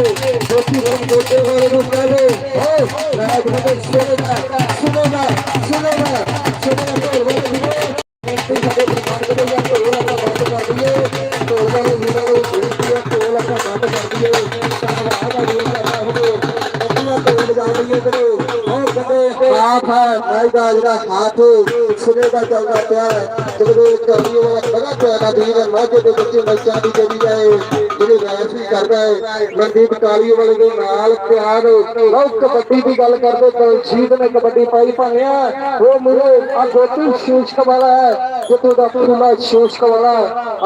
ਦੋਤੀ ਬਣ ਗੋਤੇ ਵਾਲੇ ਨੂੰ ਕਹਿ ਲੋ ਓ ਰਾਜ ਬਣੇ ਸੁਣੇਗਾ ਸੁਣੇਗਾ ਸੁਣੇਗਾ ਸੁਣੇਗਾ ਢੋਲ ਵਾਲੇ ਵੀਰੋ ਤੇ ਸਾਡੇ ਪ੍ਰਮਾਣ ਕਰੇ ਜਾਂ ਢੋਲ ਆਪਣਾ ਬੰਦ ਕਰ ਦਈਏ ਢੋਲ ਵਾਲੇ ਵੀਰੋ ਨੂੰ ਬੇਨਤੀ ਹੈ ਢੋਲ ਆਪਣਾ ਬੰਦ ਕਰ ਦਈਏ ਧੰਨਵਾਦ ਆ ਜੀ ਕਰਨਾ ਹੋਵੇ ਆਪਣਾ ਢੋਲ ਵਜਾ ਲਈਏ ਕਰੋ ਉਹ ਕਹਿੰਦੇ ਆਪ ਹੈ ਨਾਈ ਦਾ ਜਿਹੜਾ ਹੱਥ ਸੁਨੇ ਦਾ ਚੱਲਦਾ ਪਿਆ ਹੈ ਜਗਦੇ ਕਵੀ ਵਾਲਾ ਬੜਾ ਪਿਆਰਾ ਵੀਰ ਹੈ ਮਾਝੇ ਦੇ ਬੱਚੇ ਮੈਚਾਂ ਦੀ ਜਿਹੜੀ ਹੈ ਜਿਹੜੇ ਵੈਸੀ ਕਰਦਾ ਹੈ। ਮਨਦੀਪ ਕਾਲੀ ਵਾਲੇ ਦੇ ਨਾਲ ਪਿਆਰ। ਲਓ, ਕਬੱਡੀ ਦੀ ਗੱਲ ਕਰਦੇ ਦਲਜੀਤ ਨੇ ਕਬੱਡੀ ਪਾਈ ਭਾਣਿਆ ਉਹ ਮੁਰੇ ਆ ਗੋਤੂ ਸ਼ੂਸ਼ਕ ਵਾਲਾ ਹੈ, ਜਿੱਥੋਂ ਦਾ ਪੂਰਾ ਸ਼ੂਸ਼ਕ ਵਾਲਾ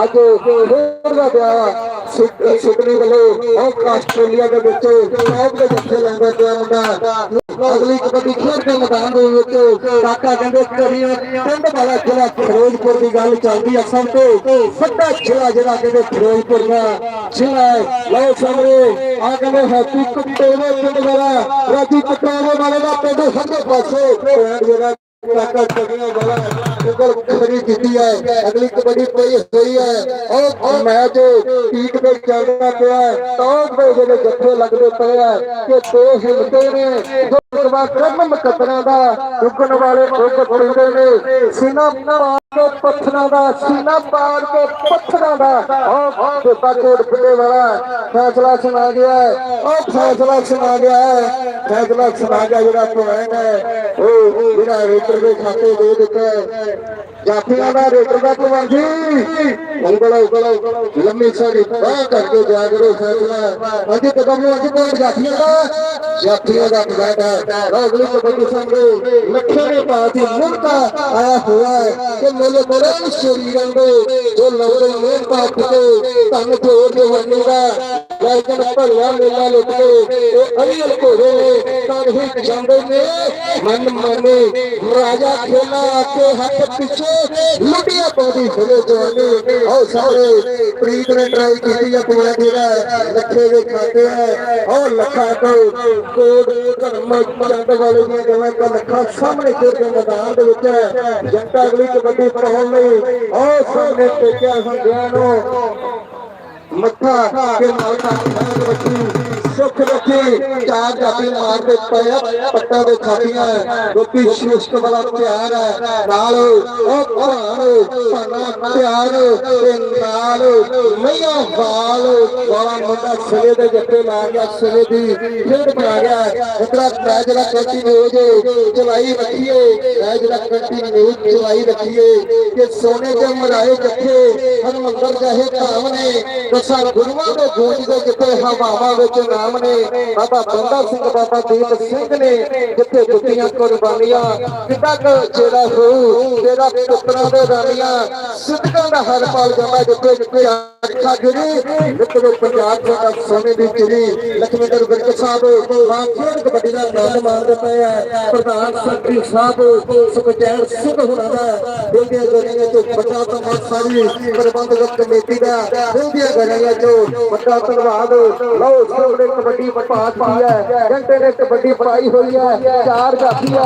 ਅੱਜ ਹੋਰ ਦਾ ਪਿਆ ਸੁਪਨੇ ਵੱਲੋਂ ਉਹ ਆਸਟ੍ਰੇਲੀਆ ਦੇ ਵਿੱਚ ਟੌਪ ਦੇ ਜੱਥੇ ਲੈਂਦਾ ਪਿਆ ਮੁੰਡਾ ਅਗਲੀ ਕਬੱਡੀ ਖੇਡ ਦੇ ਮੈਦਾਨ ਦੇ ਵਿੱਚ ਕਾਕਾ ਕਹਿੰਦੇ ਕਰੀਏ ਪਿੰਡ ਵਾਲਾ ਜ਼ਿਲ੍ਹਾ ਫਿਰੋਜ਼ਪੁਰ ਦੀ ਗੱਲ ਚੱਲਦੀ ਹੈ ਸਭ ਤੋਂ ਵੱਡਾ ਜ਼ਿਲ੍ਹਾ ਜਿਹੜਾ ਕਹਿੰਦੇ ਫਿਰੋਜ਼ਪੁਰ ਦਾ ਜ਼ਿਲ੍ਹਾ ਹੈ। ਲਓ ਸਾਹਮਣੇ, ਆ ਕਹਿੰਦੇ ਹੈਪੀ ਕੁੱਟੇਵੇ ਪਿੰਡ ਵਾਲਾ, ਰਾਜੀ ਕੁੱਟੇਵੇ ਵਾਲੇ ਦਾ ਪਿੰਡ ਸਾਡੇ ਪਾਸੇ। ਜਿਹੜਾ ਕਾਕਾ ਚੱਗੀਆਂ ਵਾਲਾ ਕੀਤੀ ਹੈ। ਅਗਲੀ ਕਬੱਡੀ ਪਈ ਹੋਈ ਹੈ। ਉਹ ਮੈਚ ਪੀਕ ਤੇ ਚੱਲਦਾ ਪਿਆ ਟੌਪ ਦੇ ਜਿਹੜੇ ਜੱਥੇ ਲੱਗਦੇ ਪਏ ਆ ਕਿ ਦੋ ਹਿੰਮਤੇ ਨੇ ਦੋ ਕਰਮ ਮੁਕੱਦਰਾਂ ਦਾ ਰੁਕਣ ਵਾਲੇ ਰੁਕ ਪਿੰਦੇ ਨੇ। ਸੀਨਾ ਪਾੜ ਕੇ ਪੱਥਰਾਂ ਦਾ, ਸੀਨਾ ਪਾੜ ਕੇ ਪੱਥਰਾਂ ਦਾ। ਉਹ ਬੇਪਾ ਕੋਟ ਫਿੱਟੇ ਵਾਲਾ ਫੈਸਲਾ ਸੁਣਾ ਗਿਆ ਉਹ ਫੈਸਲਾ ਸੁਣਾ ਗਿਆ ਹੈ। ਫੈਸਲਾ ਸੁਣਾ ਗਿਆ ਜਿਹੜਾ ਪੁਆਇੰਟ ਹੈ, ਉਹ ਜਿਹੜਾ ਰੇਟਰ ਦੇ ਖਾਤੇ ਦੇ ਦਿੱਤਾ ਜਾਫੀਆਂ ਦਾ ਰੇਟਰ ਦਾ ਭਗਵਾਨ ਜੀ। ਉਂਗਲ ਉਂਗਲ ਲੰਮੀ ਸਾਡੀ ਬਾਹ ਕਰਕੇ ਜਾ ਕਰੋ ਫੈਸਲਾ ਅੱਜ ਕਦਮ ਨੂੰ ਅੱਜ ਕੋਲ ਜਾਫੀਆਂ ਦਾ ਜਾਫੀਆਂ ਦਾ ਬਗਾੜਾ ਰੋਗਲੀ ਕਬੱਡੀ ਸੰਘੇ ਲੱਖਾਂ ਦੇ ਪਾਤੀ ਮੁਰਤਾ ਆਇਆ ਹੋਇਆ ਹੈ ਕਿ ਮੁੱਲ ਬੜੇ ਸ਼ਰੀਰਾਂ ਦੇ ਜੋ ਲੰਬੇ ਮੂੰਹ ਪਾ ਕੇ ਧੰਨ ਜੋੜ ਦੇ ਵਰਨੇਗਾ ਲੇਕਿਨ ਭਗਵਾ ਮੇਲਾ ਲੁੱਟ ਕੇ ਇਹ ਅਰੀਲ ਘੋੜੇ ਨੇ ਤਾਂ ਹੀ ਜਾਂਦੇ ਨੇ ਮਨ ਮਨੇ ਰਾਜਾ ਖੇਲਾ ਕੇ ਹੱਥ ਪਿੱਛੇ ਲੁੱਟਿਆ ਪਾਉਂਦੀ ਸਾਰੇ ਪ੍ਰੀਤ ਨੇ ਟਰਾਈ ਕੀਤੀ ਆ ਪੁਆ ਦੇਣਾ ਲੱਖੇ ਦੇ ਖਾਤੇ ਹੈ ਉਹ ਲੱਖਾਂ ਤੋਂ ਕੋਡ ਧਰਮ ਚੰਦ ਵਾਲੇ ਦੀਆਂ ਜਿਵੇਂ ਇੱਕ ਲੱਖਾਂ ਸਾਹਮਣੇ ਖੇਡ ਦੇ ਮੈਦਾਨ ਦੇ ਵਿੱਚ ਜਨਤਾ ਅਗਲੀ ਕਬੱਡੀ ਪੜਾਉਣ ਲਈ ਉਹ ਸਾਹਮਣੇ ਟੇਕਿਆ ਹੁੰਦਿਆਂ ਨੂੰ ਮੱਥਾ ਕੇ ਮਾਲਕਾ ਖਾਨ ਬੱਚੀ ਸੁੱਖ ਰੱਖੀ ਚਾਰ ਜਾਤੀ ਮਾਰਦੇ ਪਏ ਆ, ਪੱਟਾਂ ਦੇ ਖਾਤੀਆਂ ਗੋਪੀ ਸ਼ੂਸ਼ਕ ਵਾਲਾ ਪਿਆਰ ਹੈ ਨਾਲ ਉਹ ਭਾਣ ਭਾਣਾ ਪਿਆਰ ਤੇ ਨਾਲ ਮਈਆਂ ਵਾਲ ਵਾਲਾ ਮੁੰਡਾ ਸਿਰੇ ਦੇ ਜੱਟੇ ਲਾ ਗਿਆ ਸਿਰੇ ਦੀ ਖੇਡ ਪਾ ਗਿਆ। ਇਤਰਾ ਮੈਚ ਦਾ ਕੰਟੀਨਿਊਜ ਚਲਾਈ ਰੱਖੀਏ। ਮੈਚ ਦਾ ਕੰਟੀਨਿਊਜ ਚਲਾਈ ਰੱਖੀਏ। ਕਿ ਸੋਨੇ ਦੇ ਮਰਾਏ ਜੱਥੇ ਹਰਮੰਦਰ ਜਾਹੇ ਧਾਮ ਨੇ। ਦਸਾਂ ਗੁਰੂਆਂ ਦੇ ਗੂੰਜ ਦੇ ਜਿੱਥੇ ਹਵਾਵਾਂ ਵਿੱਚ ਨਾਮ ਨੇ ਬਾਬਾ ਬੰਦਾ ਸਿੰਘ, ਬਾਬਾ ਦੀਪ ਸਿੰਘ ਨੇ ਜਿੱਥੇ ਦਿੱਤੀਆਂ ਕੁਰਬਾਨੀਆਂ ਕਿੱਡਾ ਕੁ ਜਿਹੜਾ ਹੋ ਤੇਰਾ ਪੁੱਤਰਾਂ ਦੇ ਰਾਣੀਆਂ ਸਿੱਧਕਾਂ ਦਾ ਹਰ ਪਾਲ ਜਾਂਦਾ ਜਿੱਥੇ ਜਿੱਥੇ ਅੱਖਾਂ ਗਿਰੀ ਜਿੱਥੇ ਪੰਜਾਬ ਦਾ ਸੋਨੇ ਦੀ ਚਿੜੀ ਲਖਵਿੰਦਰ ਵਿਰਕ ਸਾਹਿਬ ਵਾਂ ਕਬੱਡੀ ਦਾ ਨਾਮ ਮਾਰਦੇ ਪਏ ਆ। ਪ੍ਰਧਾਨ ਸੰਤਰੀ ਸਾਹਿਬ ਸੁਖਚੈਨ ਸਿੰਘ ਹੁਣਾਂ ਦਾ ਦਿਲ ਦੀਆਂ ਤੋਂ ਵੱਡਾ ਧੰਨਵਾਦ ਸਾਰੀ ਪ੍ਰਬੰਧਕ ਕਮੇਟੀ ਦਾ ਦਿਲ ਦੀਆਂ ਤੋਂ ਵੱਡਾ ਧੰਨਵਾਦ। ਲਓ ਸਾਹਮਣੇ ਕਬੱਡੀ ਪਾਸ ਦੀ ਹੈ, ਘੰਟੇ ਨੇ ਕਬੱਡੀ ਪੜਾਈ ਹੋਈ ਹੈ, ਚਾਰ ਜਾਫੀ